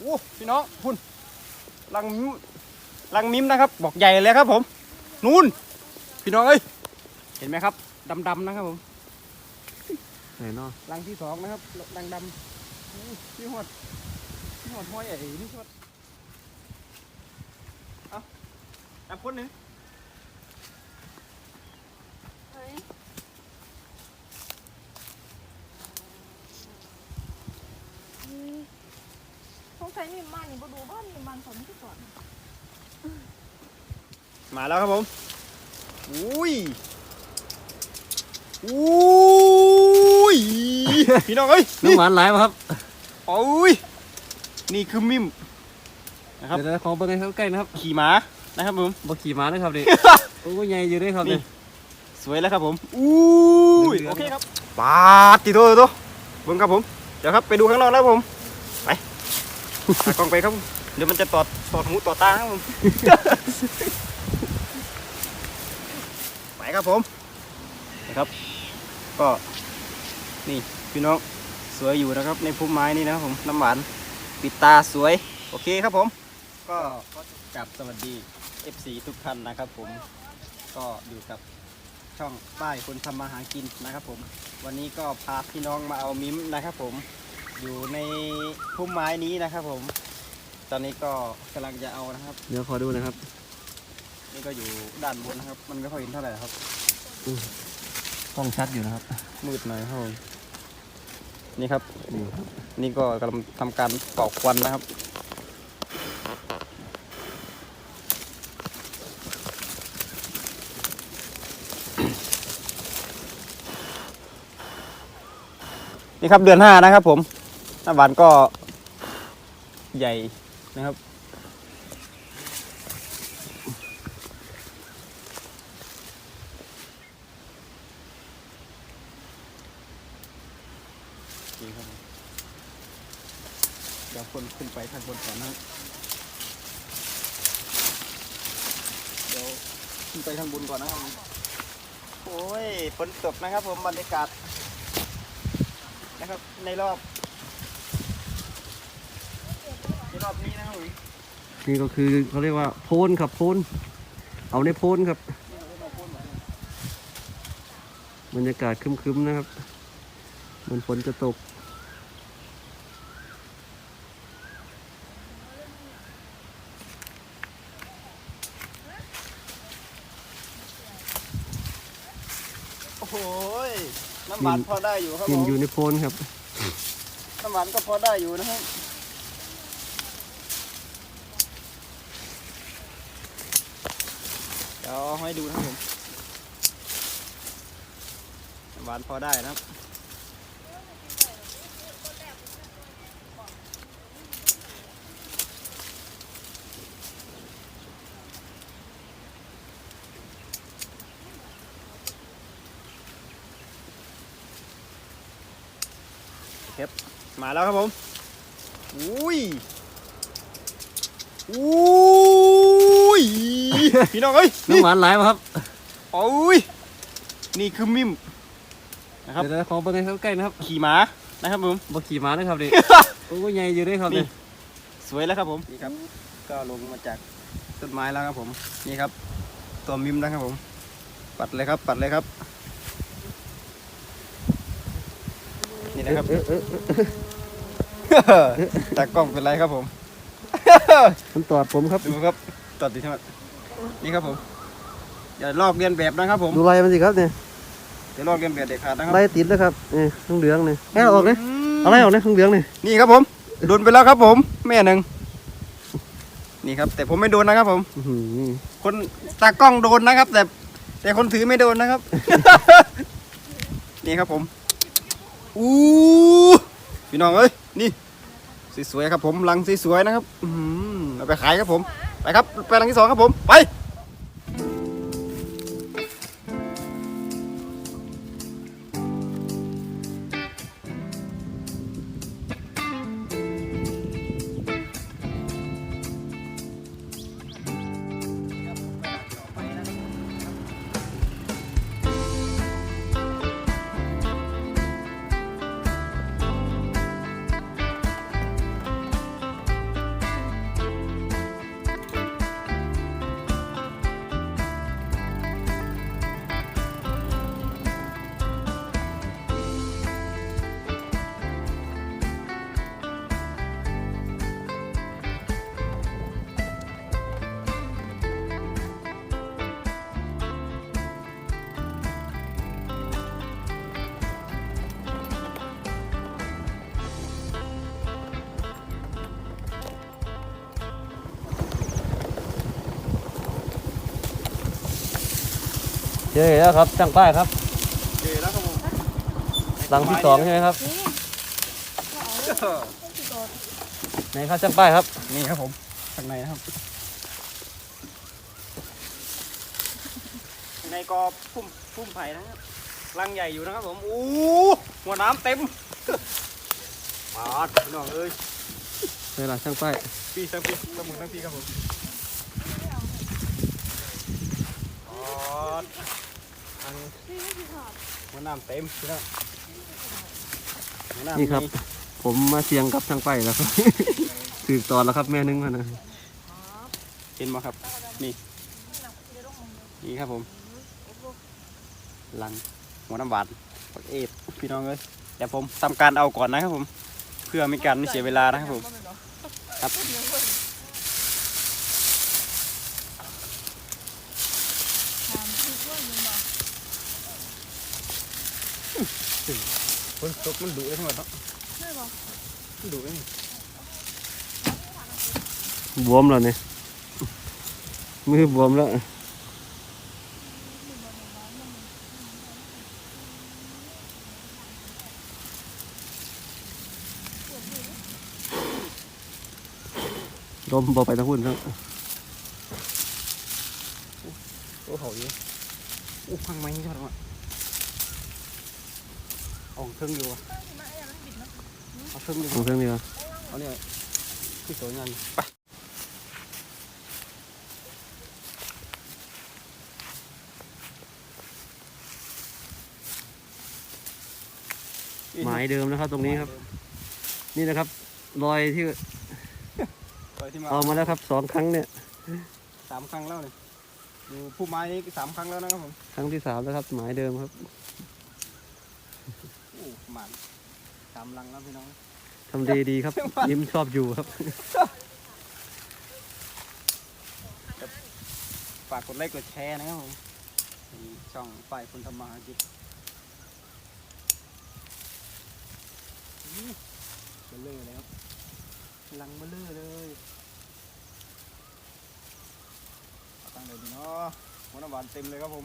โอ้พี่น้องคุณลังมิมลังมิมนะครับ บอกใหญ่เลยครับผม นู่น พี่น้องเอ้ยเห็นไหมครับดำๆนะครับผมไหนเนาะลังที่สองนะครับลังดำอู้พี่หอดพี่หอดห้อยไอ้นี่ชดเอาดำคนหนึ่งเฮ้ยอืม สงสัยมีมันนี่บ่ดูบ้านมีมันผมที่ก่อนมาแล้วครับผม อุ้ย อุ้ย พี่น้องเอ้ยนี่น้ำหวานหลายป่ะครับโอ้ย นี่คือมิมนะครับ เดี๋ยวๆขอเบิ่งให้ใกล้ๆนะครับ ขี่ม้านะครับผมบ่ขี่ม้านะครับดิโอ้ยใหญ่อยู่เด้วยครับนี่นี่ สวยแล้วครับผม อุ้ยเหลืองๆโอเคครับปาดติโตติโตเบิ่งครับผม เดี๋ยวครับไปดูข้างนอกแล้วผมไป ตากล้องไปครับ เดี๋ยวมันจะตอดตอดหูตอดตาครับผม ไปครับผมนะครับ ก็นี่พี่น้องสวยอยู่นะครับ ในพุ่มไม้นี่นะครับผมน้ำหวานปิดตาสวย โอเคครับผม ก็กลับสวัสดี FC ทุกท่านนะครับผมก็อยู่กับช่องป้ายคนทำมาหากินนะครับผม วันนี้ก็พาพี่น้องมาเอามิมนะครับผม อยู่ในพุ่มไม้นี้นะครับผม ตอนนี้ก็กำลังจะเอานะครับ เดี๋ยวขอดูนะครับนี่ก็อยู่ด้านบนนะครับ มันไม่ค่อยเห็นเท่าไหร่ครับกล้องชัดอยู่นะครับ มืดหน่อยครับผมนี่ครับ นี่ครับนี่ก็กำลังทำการเป่าควันนะครับ นี่ครับเดือนห้านะครับผม หน้าหวานก็ใหญ่นะครับ เดี๋ยวคนขึ้นไปทางบนก่อนนะเดี๋ยวขึ้นไปทางบนก่อนนะครับโอ้ยฝนตกนะครับผมบรรยากาศนะครับในรอบ ในรอบนี้นะครับผม นี่ก็คือเขาเรียกว่าโพนครับโพนเอาในโพนครับ บรรยากาศครึ้มๆนะครับเหมือนฝนจะตก โอ้โหยน้ำหวานพอได้อยู่ครับกิผนมอยู่ในโพนครับ น้ำหวานก็พอได้อยู่นะครับ ดี๋ยวเอาให้ดูนะครับผมหวานพอได้นะครับครับมาแล้วครับผม อุ้ย อุ้ย พี่น้องเอ้ยนี่น้ำหวานหลายป่ะครับโอ้ยนี่คือมิมนะครับเดี๋ยวๆขอเบิ่งให้ใกล้ๆนะครับ ขี่ม้านะครับผมบ่ขี่ม้านะครับดิโอ้ยใหญ่อยู่เด้วยครับนี่นี่สวยแล้วครับผมนี่ครับ ก็ลงมาจากต้นไม้แล้วครับผมนี่ครับ ตัวมิมนะครับผม ปัดเลยครับ ปัดเลยครับ นี่นะครับเออเออเออแต่กล้องเป็นไรครับผมมันตอดผมครับดูครับตัดติดใช่ไหม นี่ครับผมอย่าลอกเลียนแบบนะครับผมดูลายมันสิครับเนี่ยอย่าลอกเลียนแบบเด็ดขาดนะครับลายติดแล้วครับนี่ข้างเหลืองนี่แค่ออกเลยอะไรออกเนี่ยข้างเหลืองนี่นี่ครับผมโดนไปแล้วครับผม แม่หนึ่งนี่ครับ แต่ผมไม่โดนนะครับผมอื้อหือคนตากล้องโดนนะครับ แต่ แต่คนถือไม่โดนนะครับ นี่ครับผมอู้พี่น้องเอ้ยนี่สวยๆครับผมลังสวยๆนะครับ อื้อหือเอาไปขายครับผม ไปครับ ไปลังที่สองครับผม ไป เจอแล้วครับช่างป้ายครับเจอแล้วครับผมหลังที่สองใช่ไหมครับนี่ก็เอาเลยต้องติดต่อไหนครับช่างป้ายครับนี่ครับผมข้างในนะครับข้างในก็พุ่มพุ่มไผ่นะครับรังใหญ่อยู่นะครับผมอู้หัวน้ำเต็มปาดพี่น้องเอ้ยเวลาช่างป้ายพี่ทั้งพี่ทั้งหมดทั้งพี่ครับผมปาด อันนี่ไม่ผิดขาดหัวน้ำเต็มพี่น้องหัวำนี่ครับมีผมมาเสียงกับช่างป้ายแล้วครับถือตอนแล้วครับแม่นึงแล้วนะเห็นไหมครับ นี่ นี่ครับผมลังหัวน้ำหวานปักเอฟพี่น้องเอ้ยเดี๋ยวผมทำการเอาก่อนนะครับผม เพื่อไม่การไม่เสียเวลานะครับผม ครับ ถามพี่ว่ายังไง คนตกมันดุเลยทั้งหมดเนาะใช่ป่ะมันดุเลยบวมแล้วเนี่ยมือบวมแล้วลมบอไปทั้งหุ่นครับโอ้โหเยอะอู้พังไหมชอบมากเอาเครื่องอยู่วะเอาเครื่องอยู่ของเครื่องนี้ครับเอาเนี่ยที่สวยงามไปหมายเดิมนะครับตรงนี้ครับ นี่นะครับ รอยที่รอยที่มาเอามาแล้วครับสองครั้งเนี่ยสามครั้งแล้วเนี่ยอยู่ผู้ไม้นี้สามครั้งแล้วนะครับผมครั้งที่สามแล้วครับ หมายเดิมครับโอ้ หมันสามลังแล้วพี่น้อง ทำดีดีครับ ยิ้มชอบอยู่ครับ ฝากกดไลค์กดแชร์นะครับผมนี่ช่องฝ่ายคนทำมาหากินอื้อเบลเลอร์เลยครับลังเบลเลอร์เลยเอาตั้งเลยดีเนาะหัวน้ำหวานเต็มเลยครับผม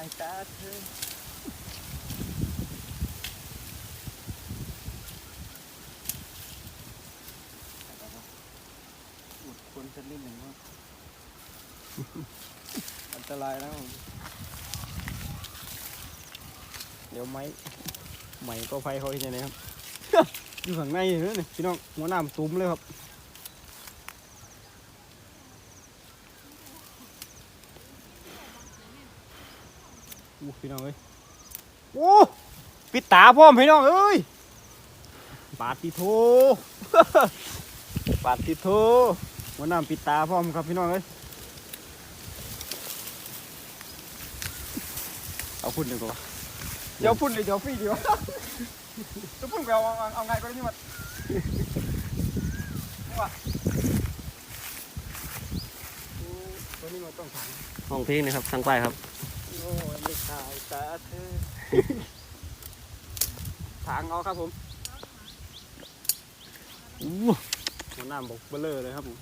ายตาเธออุดคนจะเล่นหนึ่งว่าอันตรายนะผมเดี๋ยวไม้ไหมก็ไฟเขาอีกไงครับ อยู่ข้างในเลยนี่พี่น้องหัวหน้ำตุ้มเลยครับ พี่น้องเอ้ยโอ้ปิดตาพร้อมพี่น้องเอ้ยปาดติโทปาดติโทหัวหน้ำปิดตาพร้อมครับพี่น้องเอ้ยเอาพุ่นดีกว่าเดี๋ยวพุ่นเลยเดี๋ยวฟรีดีกว่าจะพุ่นไปเอาเอาเอาไงก็ได้ที่มันว่าโอ้ตัวนี้มันต้องถังห้องเพลงนะครับทางป้ายครับ โอ้ยไม่ขายตาเธอถางเอาครับผมอู้หัวหน้าบกเบลเลอร์เลยครับผม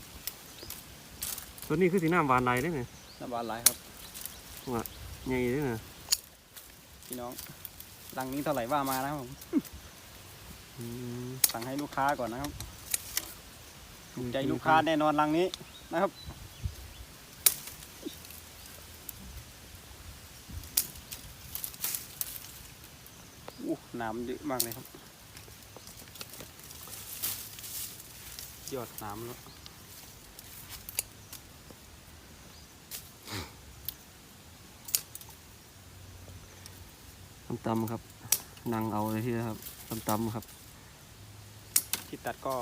ตัวนี้คือสีน้ำหวานไหลได้ไหมน้ำบานไหลครับใหญ่ได้ไหมพี่น้องรังนี้เท่าไหร่ว่ามานะครับผมอืมสั่งให้ลูกค้าก่อนนะครับถูกใจลูกค้าแน่นอนรังนี้นะครับอู้ น้ำเยอะมากเลยครับ ยอดน้ำแล้วตำๆครับนั่งเอาเลยที่นะครับตำๆครับ ที่ตัดก็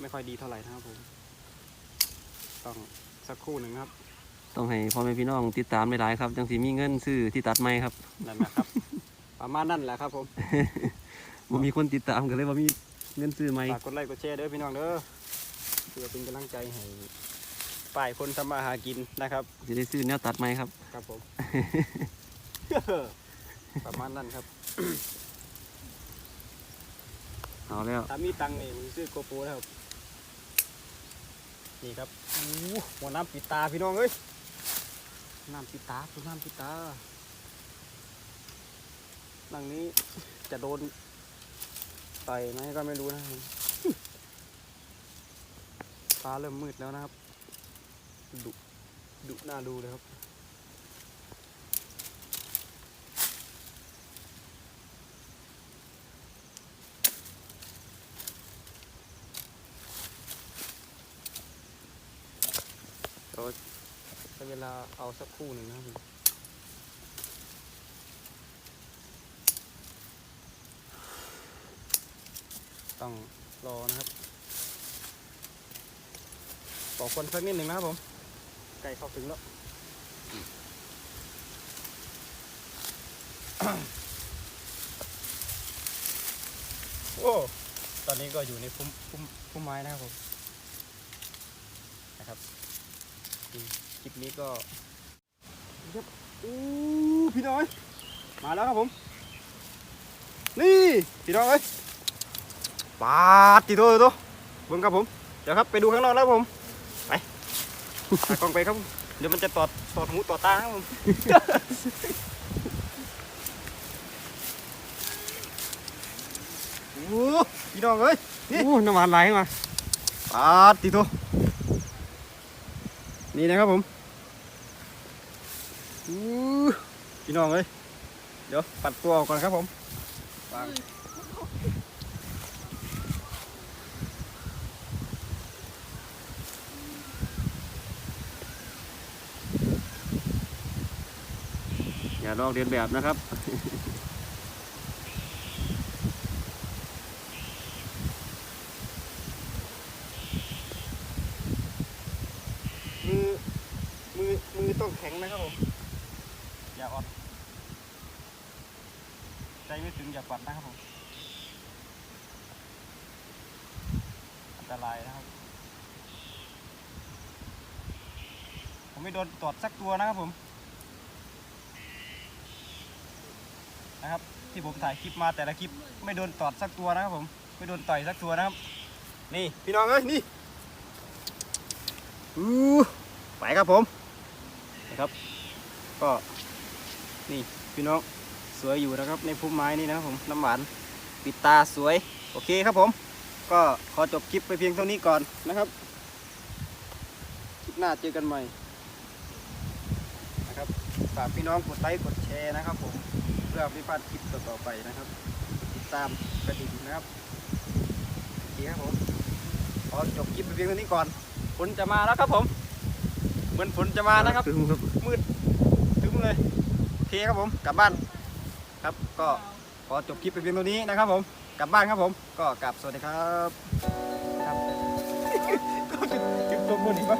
ไม่ค่อยดีเท่าไหร่นะครับผม ต้องสักครู่หนึ่งครับ ต้องให้พ่อแม่พี่น้องติดตามหลายๆครับ จังสีมีเงินซื้อที่ตัดไม้ครับ นั่นนะครับ ประมาณนั่นแหละครับผมบ่มีคนติดตามกันเลยว่ามีเงินซื้อไม้ฝากกดไลค์กดแชร์เด้อพี่น้องเด้อเพื่อเป็นกำลังใจให้ฝ่ายคนทำมาหากินนะครับจะได้ซื้อแนวตัดไม้ครับ ครับผม ประมาณนั้นครับเอาแล้วถ้ามีตังค์นี่ผมซื้อโกโปรแล้วครับนี่ครับโอ้โหหัวน้ำปิดตาพี่น้องเอ้ยน้ำปิดตาคือน้ำปิดตา หลังนี้จะโดนต่อยไหมก็ไม่รู้นะฟ้าเริ่มมืดแล้วนะครับ ดุดุน่าดูเลยครับ เราใช้เวลาเอาสักครู่หนึ่งนะครับ ต้องรอนะครับบอคนสักนิดหนึ่งนะครับผมใกล้เข้าถึงแล้วโอ้ตอนนี้ก็อยู่ในพุ่มพุ่มพุ่มไม้นะครับผมนะครับคลิปนี้ก็ครับอู้พี่น้อย มาแล้วครับผม นี่ พี่น้องเอ้ย ปาดตีตัวตัวเบิ่งครับผม เดี๋ยวครับไปดูข้างนอกแล้วครับผม ไปตากล้องไปครับผมเดี๋ยวมันจะตอดตอดหูตอดตาครับผมโอ้พี่น้องเอ้ยนี่โอ้น้ำหวานไหลมาปาดตีตัวนี่นะครับผมอู้พี่น้องเอ้ย เดี๋ยวปัดตัวออกก่อนครับผมวาง อย่าลอกเรียนแบบนะครับมือมือมือต้องแข็งนะครับผม อย่าอ่อน ใจไม่ถึงอย่าปัดนะครับผม อันตรายนะครับ ผมไม่โดนตอดสักตัวนะครับผม นะครับ ที่ผมถ่ายคลิปมาแต่ละคลิปไม่โดนตอดสักตัวนะครับผมไม่โดนต่อยสักตัวนะครับ นี่พี่น้องเอ้ยนี่อู้ไปครับผมนะครับ ก็นี่พี่น้องสวยอยู่นะครับ ในพุ่มไม้นี่นะครับผมน้ำหวานปิดตาสวยโอเคครับผม ก็ขอจบคลิปไปเพียงเท่านี้ก่อนนะครับคลิปหน้าเจอกันใหม่นะครับฝากพี่น้องกดไลค์กดแชร์นะครับผม พื่อไม่พลาดคลิปต่อๆไปนะครับ ติดตามกระดิ่งนะครับโอเคครับผมขอจบคลิปไปเพียงเท่านี้ก่อนฝนจะมาแล้วครับผม เหมือนฝนจะมานะครับมครับถึงเลยโอเคครับผมกลับบ้านครับก็ขอจบคลิปไปเพียงเท่านี้นะครับ ผมกลับบ้านครับผม ก็กลับสวัสดีครับครับก็จุดจุดตัวบนอีกปะ